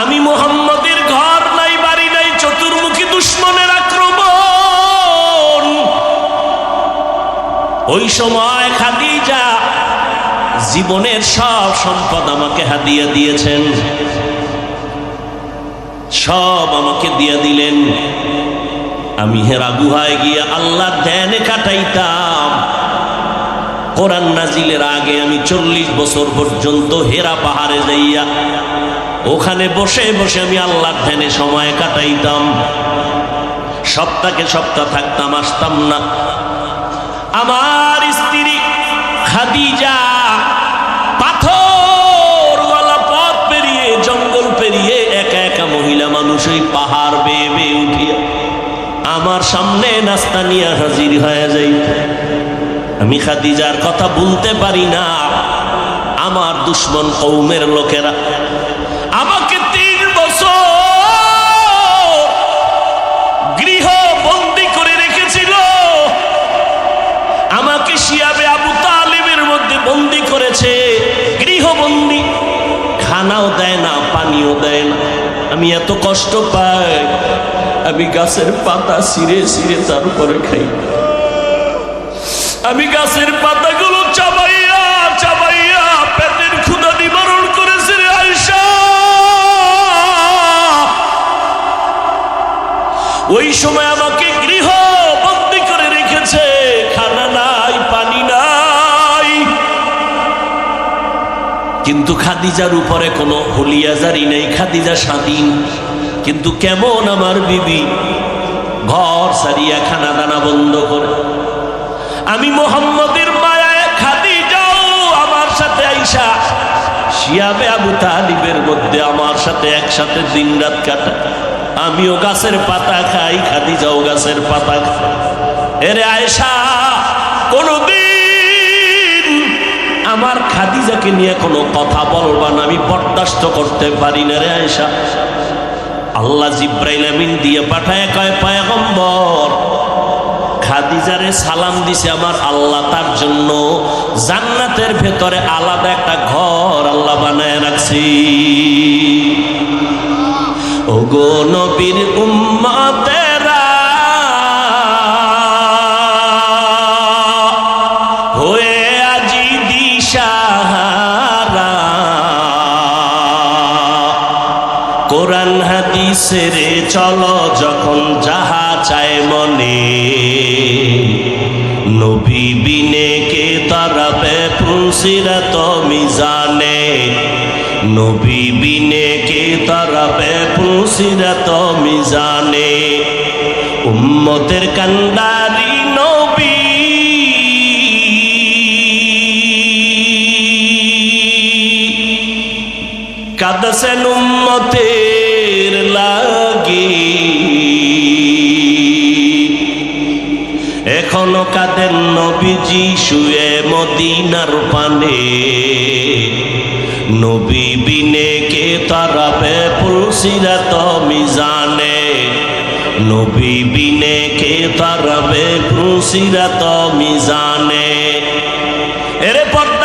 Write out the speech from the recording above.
আমি মোহাম্মদের ঘর নাই, বাড়ি নাই, চতুর্মুখী দুশ্মনের আক্রমণ। ওই সময় খাদিজা জীবনের সব সম্পদ আমাকে হাদিয়া দিয়েছেন। সব আমাকে দিয়ে দিলেন। আমি হেরা গুহায় গিয়ে আল্লাহ ধ্যানে কাটাইতাম। কোরআন নাজিলের আগে আমি চল্লিশ বছর পর্যন্ত হেরা পাহাড়ে যাইয়া ওখানে বসে বসে আমি আল্লাহর ধ্যানে সময় কাটাইতাম। সপ্তাহে সপ্তাহ থাকতাম, আসতাম না। আমার স্ত্রী খাদিজা পাথরওয়ালা পথ পেরিয়ে, জঙ্গল পেরিয়ে একা একা মহিলা মানুষ ওই পাহাড় বেয়ে বেয়ে উঠিয়া আমার সামনে নাস্তা নিয়ে হাজির হয়ে যাই আমি খাদিজার কথা বলতে পারি না। আমার দুশ্মন কৌমের লোকেরা আমাকে তিন বছর গৃহ বন্দি করে রেখেছিল। আমাকে শিয়াবে আবু তালিবের মধ্যে বন্দি করেছে। গৃহবন্দি। খানাও দেয় না, পানিও দেয় না। আমি এত কষ্ট পাই। আমি গাছের পাতা ছিঁড়ে ছিঁড়ে তার উপরে খাই। আমি গাছের পাতাগুলো চাবাইয়া চাবাইয়া ওই সময় আমাকে গৃহ বন্দি করে রেখেছে। খানা নাই, পানি নাই। কিন্তু খাদিজার উপরে কোনো হুলিয়াজারি নেই, খাদিজা স্বাধীন। কিন্তু কেমন আমার বিবি? ঘর সারিয়া খানা দানা বন্ধ করে। আমি মোহাম্মদের মায়ায় খাদি যাও আমার সাথে আইসা, শিয়াবে আবু তালিবের মধ্যে আমার সাথে একসাথে দিন রাত কাটা আমিও গাছের পাতা খাই খাদি যাও গাছের পাতা খাই। এরে আয়সা কোনদিন আমার খাদিজাকে নিয়ে কোনো কথা বলবা না, আমি বরদাস্ত করতে পারি না রে আয়সা আল্লাহ জিব্রাইল আমিন দিয়ে পাঠায়, কয়, পায়গম্বর, খাদিজারে সালাম দিছে আমার আল্লাহ, তার জন্য জান্নাতের ভেতরে আলাদা একটা ঘর আল্লাহ বানায় রাখছি। ও গো নবীর উম্মাতেরা, হয়ে আজি দিশাহারা। কোরআন হাদিসের চলো যখন যাহা চায় মনে। নবী বিনে কে তারাবে পুলসিরাত মিজানে। নবী বিনে কে তারাবে পুলসিরাত মিজানে। উম্মতের কান্দারি নবী। কাদসেন উম্মতের লাগি। এখনও কাদের নবীজি শুয়ে মদিনার পানে। নবী বিনে কে তারাবে পুলসিরাত মিজানে? নবী বিনে কে তারাবে পুলসিরাত মিজানে? এরে পর